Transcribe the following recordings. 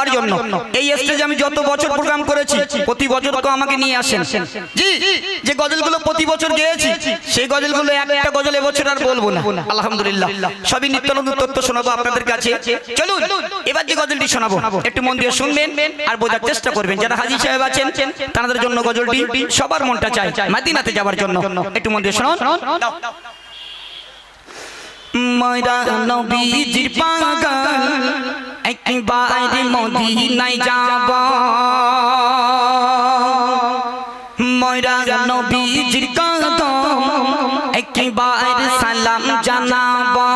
যাওয়ার জন্য। এই স্টেজে আমি যত বছর প্রোগ্রাম করেছি প্রতি বছর তো আমাকে নিয়ে আসেন। জি যে গজলগুলো প্রতি বছর গেয়েছি সেই গজলগুলো একটা গজল এবছর আর বলব না। আলহামদুলিল্লাহ। সবই নিত্য নতুন তথ্য শোনাবো আপনাদের কাছে। চলুন এবার যে গজলটি শোনাবো। একটু মন দিয়ে শুনবেন আর বোঝার চেষ্টা করবেন। যারা হাজি সাহেব আছেন তাদের জন্য গজলটি সবার মনটা চাই। মাদিনাতে যাওয়ার জন্য। একটু মন দিয়ে শোনো ময়রা নবীজির পাগল। একবার মদিনায় যাব। ময়রা নবীজির কদম একবার সালাম জানাবা।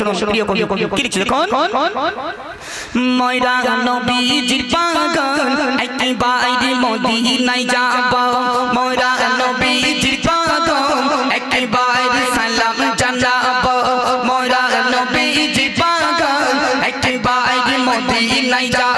শুনুন প্রিয় কবি কবি কি যখন ময়রা নবীজির পাগল আইতে বাইরে মদিনায় যাব। ময়রা নবীজির পাগল আইতে বাইরে সালাম জানাব। ময়রা নবীজির পাগল আইতে বাইরে মদিনায় যাব।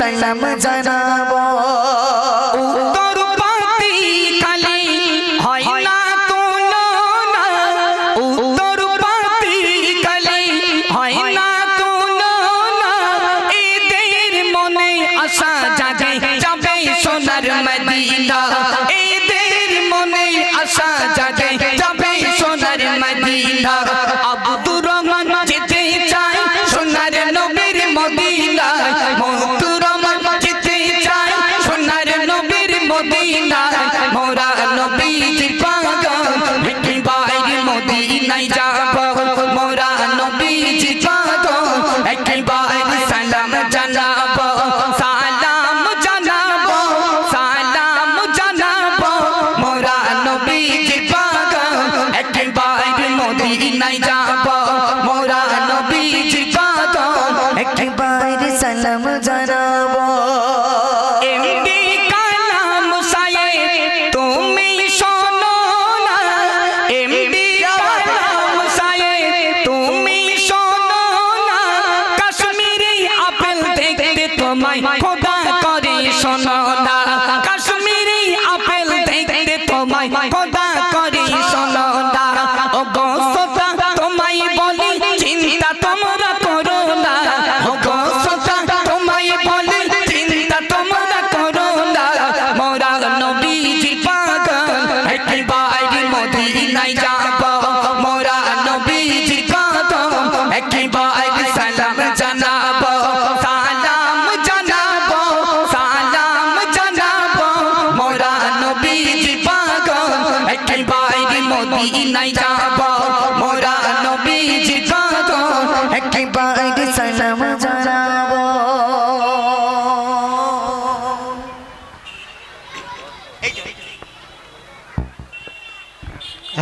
সালাম Medina.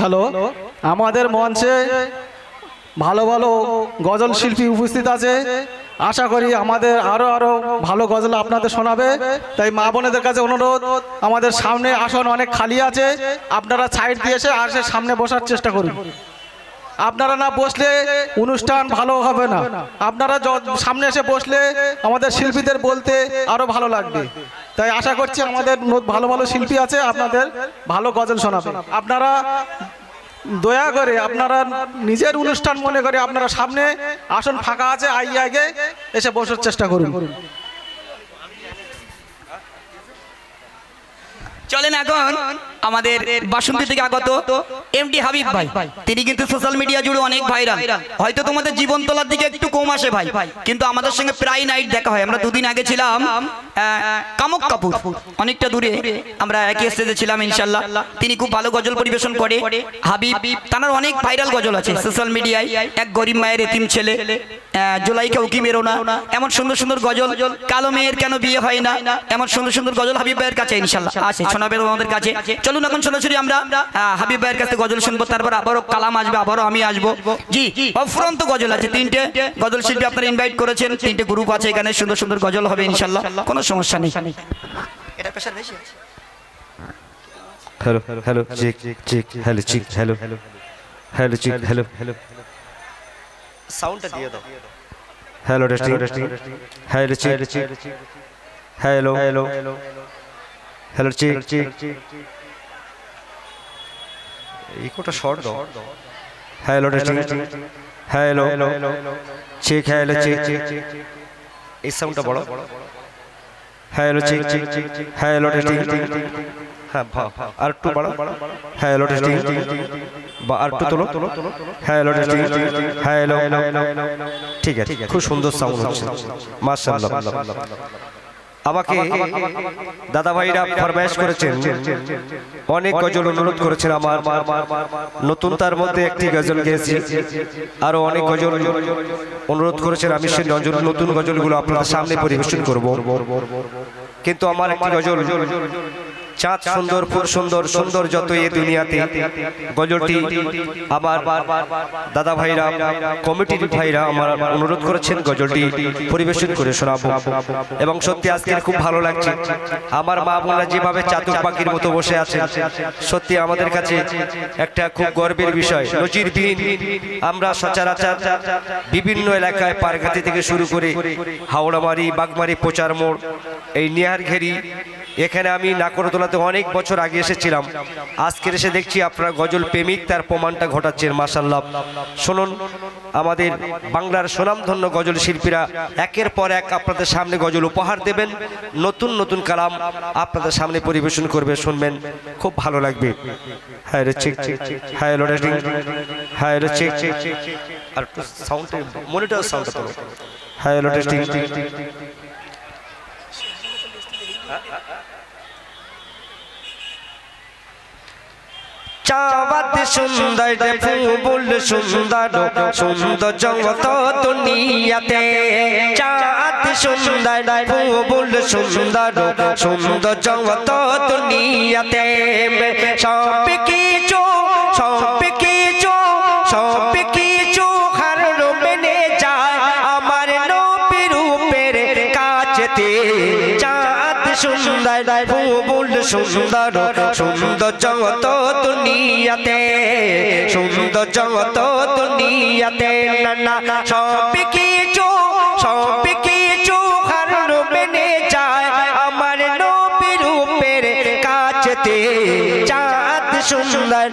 হ্যালো আমাদের মঞ্চে ভালো ভালো গজল শিল্পী উপস্থিত আছে। আশা করি আমাদের আরও আরও ভালো গজল আপনাদের শোনাবে। তাই মা বোনেদের কাছে অনুরোধ, আমাদের সামনে আসন অনেক খালি আছে। আপনারা সাইড দিয়ে এসে আর সে সামনে বসার চেষ্টা করুন। আপনারা না বসলে অনুষ্ঠান ভালো হবে না। আপনারা সামনে এসে বসলে আমাদের শিল্পীদের বলতে আরও ভালো লাগবে। তাই আশা করছি আমাদের ভালো ভালো শিল্পী আছে, আপনাদের ভালো গজল শোনাবে। আপনারা দয়া করে আপনারা নিজের অনুষ্ঠান মনে করে আপনারা সামনে আসন ফাঁকা আছে, আইয়ে আগে এসে বসার চেষ্টা করুন। চলেন এখন আমাদের বাসন্তী থেকে আগত এমডি হাবিব ভাই। তিনি কিন্তু সোশ্যাল মিডিয়া জুড়ে অনেক ভাইরাল হয়তো তোমাদের জীবন তোলার দিকে একটু কম আসে ভাই। কিন্তু আমাদের সঙ্গে প্রায় নাইট দেখা হয়। আমরা দুদিন আগে ছিলাম কামক কাপুর। অনেকটা দূরে আমরা একই স্টেজে ছিলাম ইনশাল্লাহ তিনি খুব ভালো গজল পরিবেশন করে। হাবিব তার অনেক ভাইরাল গজল আছে সোশ্যাল মিডিয়ায় এক গরিব মায়ের এতিম ছেলে জোলাইকে উকি মেরো না। এমন সুন্দর সুন্দর গজল, কালো মেয়ের কেন বিয়ে হয় না? এমন সুন্দর সুন্দর গজল হাবিব ভাইয়ের কাছে ইনশাল্লাহ আছে। শোনাবেন আমাদের কাছে। চলুন এখন সরাসরি আমরা হাবিব ভাইয়ের কাছে গজল শুনব তারপর আবারও কালাম আসবে আবারও আমি আসব। জি অফুরন্ত গজল আছে তিনটে। গজল শিল্পী আপনারা ইনভাইট করেছেন তিনটে গ্রুপ আছে এখানে সুন্দর সুন্দর গজল হবে ইনশাল্লাহ। কোনো সমস্যা নেই। এটা প্রেশার বেশি আছে। hello hello check check hello check hello hello check hello hello সাউন্ডটা দিয়ে দাও। hello testing hello check hello hello hello check ইকোটা শর্ট দাও hello testing hello check hello check এই সাউন্ডটা বড় হ্যালো চেক হ্যালো টেস্টিং হ্যাঁ আর একটু বাড়া হ্যালো টেস্টিং বা আর একটু তোলো হ্যালো টেস্টিং হ্যালো ঠিক আছে খুব সুন্দর সাউন্ড হচ্ছে মাশাআল্লাহ আমাকে দাদা ভাইরা ফরমাইশ করেছেন। অনেক গজল অনুরোধ করেছেন আমার। নতুন তার মধ্যে একটি গজল গেয়েছি। আরও অনেক গজল অনুরোধ করেছেন আমি সেই নজর নতুন গজলগুলো আপনাদের সামনে পরিবেশন করব। কিন্তু আমার একটি গজল চাঁদ সুন্দর, ফুল সুন্দর সুন্দর যত এ দুনিয়াতে। গজলটি আমার দাদা ভাইরা, কমিটির ভাইরা আমার অনুরোধ করেছেন গজলটি পরিবেশন করে শোনাবো। এবং সত্যি আজকে খুব ভালো লাগছে। আমার মা বোনরা যেভাবে চাতক পাখির মতো বসে আছে সত্যি আমাদের কাছে একটা খুব গর্বের বিষয়। নজিরবিহীন আমরা সচরাচর বিভিন্ন এলাকায় পারঘাটি থেকে শুরু করে হাওড়ামারি, বাগমারি প্রচার মোড়, এই নিহার ঘেরি এখানে আমি নাকরতলাতে অনেক বছর আগে এসেছিলাম। আজকের এসে দেখছি আপনারা গজল প্রেমিক, তার প্রমাণটা ঘটাচ্ছেন মাসাল্লাহ শুনুন, আমাদের বাংলার সুনামধন্য গজল শিল্পীরা একের পর এক আপনাদের সামনে গজল উপহার দেবেন। নতুন নতুন কালাম আপনাদের সামনে পরিবেশন করবে, শুনবেন। খুব ভালো লাগবে। হ্যাঁ হ্যাঁ সাউন্ড হ্যাঁ চাওয়াত সুন্দর ফুল সুন্দর সুন্দর জগত দুনিয়াতে। চাঁদ সুন্দর ফুল সুন্দর সুন্দর জগত দুনিয়াতে। সব কিছু সব কিছু সব কিছু হার মেনে যায় আমার নবী রূপের কাছেতে চাঁদ সুন্দর সুন্দর সুন্দর জগত দুনিয়াতে, সুন্দর জগত দুনিয়াতে সব কিছু সব কিছু মেনে যায়। আমার নবী রূপের কাছেতে চাঁদ সুন্দর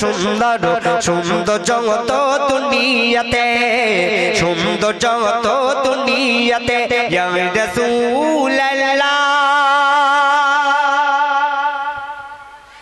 সুন্দর সুন্দর জগত দুনিয়াতে, সুন্দর জগত দুনিয়াতে।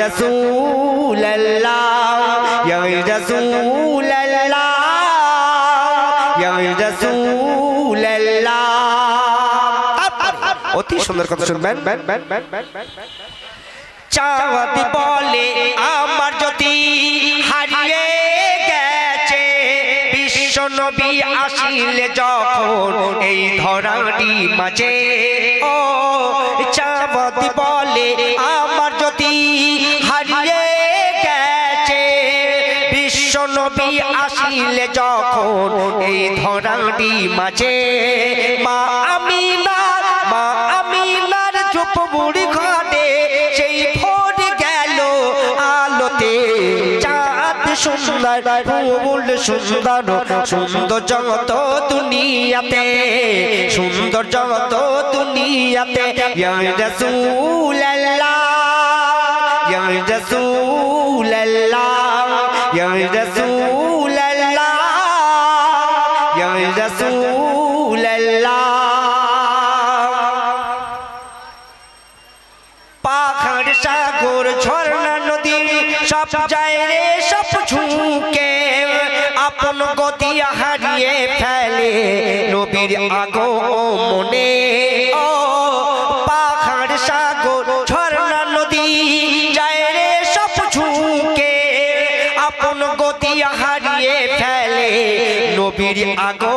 রাসূলুল্লাহ ইয়া রাসূলুল্লাহ অতি সুন্দর কথা শুনবেন। চাঁদ বলে আমার যদি হারিয়ে গেছে। বিশ্ব নবী আসিলে যখন এই ধরাটি মাঝে। ও চাঁদ বলে আমার ধরাটি মাঝে মা আমিনার মা আমিনার চুপ বুড়ি ঘটে, সেই ভোর গেল আলোতে। চাঁদ সুন্দর, ফুল সুন্দর সুন্দর জগত দুনিয়াতে, সুন্দর জগত দুনিয়াতে। ইয়া রাসূলুল্লাহ ইয়া রাসূলুল্লাহ পাহাড় সাগর, ঝর্ণা, নদী, সব যায় রে, সব ঝুঁকে। আপন গতি হারিয়ে ফেলে নবীর আগো মনে ও পাহাড় সাগর, ঝর্ণা, নদী যায় রে, সব ঝুঁকে। আপন গতি হারিয়ে ফেলে নবীর আগো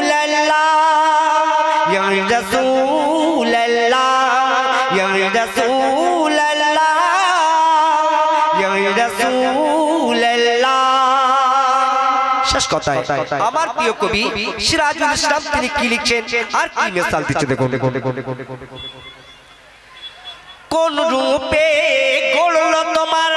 শেষ কথায় আমার প্রিয় কবি সিরাজুল ইসলাম তিনি কি লিখছেন? আর কি মেসাল দিচ্ছে দেখুন। কোন রূপে গড়ল তোমার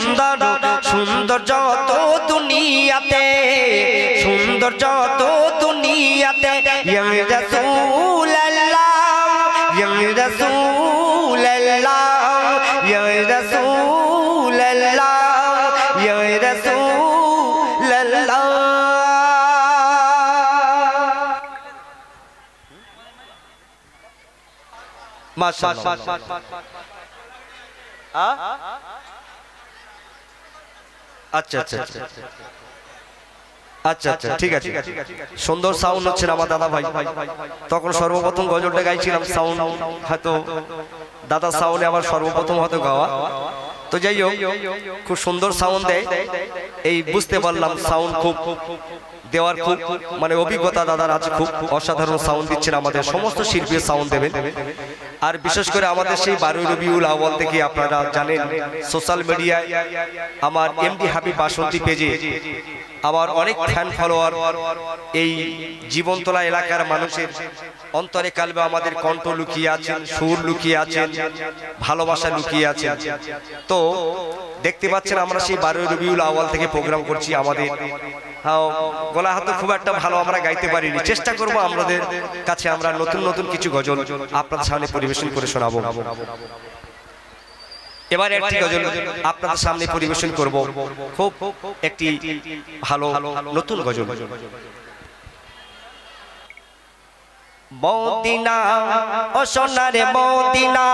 সুন্দর সুন্দর যত দুনিয়াতে সুন্দর যত দুনিয়াতে রাসূলুল্লাহ ইয়া রাসূলুল্লাহ ইয়া রাসূলুল্লাহ আচ্ছা আচ্ছা আচ্ছা আচ্ছা আচ্ছা ঠিক আছে। সুন্দর সাউন্ড হচ্ছে আমার দাদা ভাই তখন সর্বপ্রথম গজলটা গাইছিলাম সাউন্ড হয়তো দাদা সাউন্ডে আমার সর্বপ্রথম হয়তো গাওয়া। তো যাই হোক খুব সুন্দর সাউন্ড দেয়। এই বুঝতে পারলাম সাউন্ড খুব দেওয়ার খুব মানে অভিজ্ঞতা দাদার আছে খুব অসাধারণ সাউন্ড দিচ্ছেন আমাদের সমস্ত শিল্পীর সাউন্ড দেবেন। আর বিশেষ করে আমাদের সেই বারোই রবিউল আওয়াল থেকে আপনারা জানেন সোশ্যাল মিডিয়ায় আমার এমডি হাবিব বাসন্তী পেজে আমার অনেক ফ্যান ফলোয়ার এই জীবনতলা এলাকার মানুষের অন্তরে কালবে আমাদের কণ্ঠ লুকিয়ে আছেন, সুর লুকিয়ে আছেন, ভালোবাসা লুকিয়ে আছেন। তো দেখতে পাচ্ছেন আমরা সেই বারোই রবিউল আওয়াল থেকে প্রোগ্রাম করছি আমাদের গলা হাতে খুব একটা ভালো আমরা গাইতে পারিনি। চেষ্টা করব আমাদের কাছে আমরা নতুন নতুন কিছু গজল আপনার সামনে পরিবেশন করে শোনাবো। এবার একটি গজল আপনাদের সামনে পরিবেশন করব। খুব একটি ভালো, নতুন গজল। মদিনা, ও সোনারে মদিনা।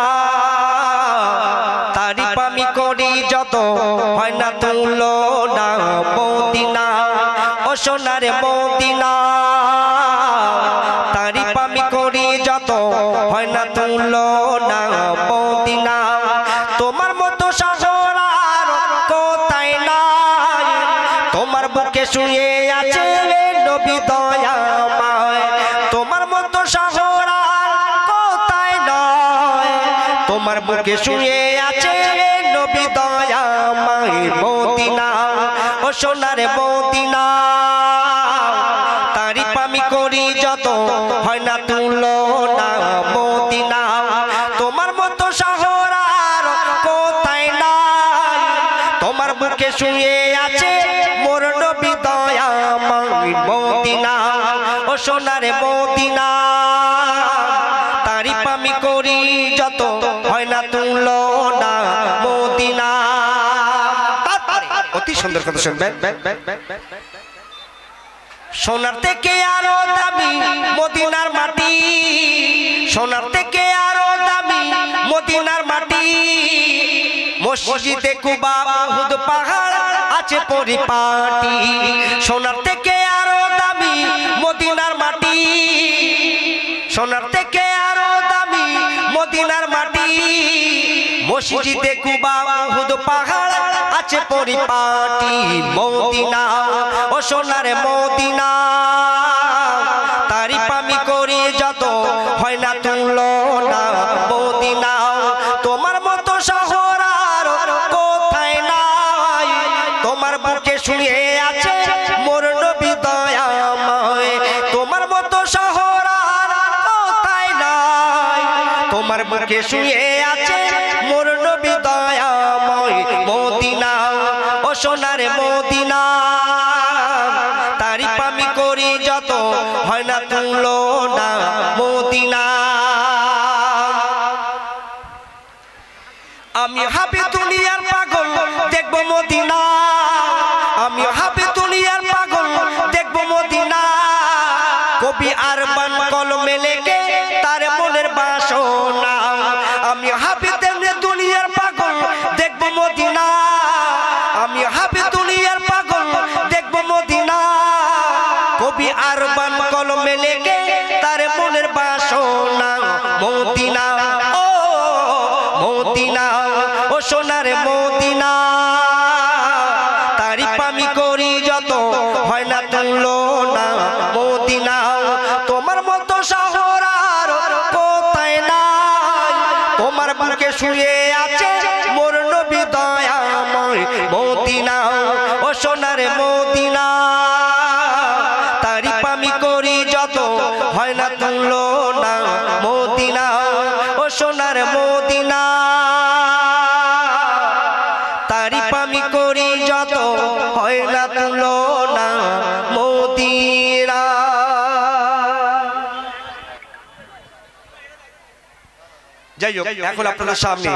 মদিনা ও সোনার মদিনা। তারিফ আমি করি সুন্দর কথা শুনবেন। সোনার থেকে আরও দামি মদিনার মাটি। সোনার থেকে আরও দামি মদিনার মাটি। মসজিদে কুবা মাহুদ পাহাড় আছে পরিপাটি। সোনার থেকে আরও দামি মদিনার মাটি। সোনার থেকে আরও দামি মদিনার মাটি। মসজিদে কুবা মাহুদ পাহাড় আছে পরিপাটি মদিনা, ও সোনার মদিনা। তারিফ আমি করি, যত হয় না তুলল না মদিনা। তোমার মতো শহর আর কোথায় নাই? তোমার বুকে শুয়ে আছে মোর নবী দয়াময়। তোমার মতো শহর আর কোথায় নাই? তোমার বুকে শুয়ে দুনিয়ার পাগল তোমার বুকে শুয়ে আছে? যাই হোক এখন আপনাদের সামনে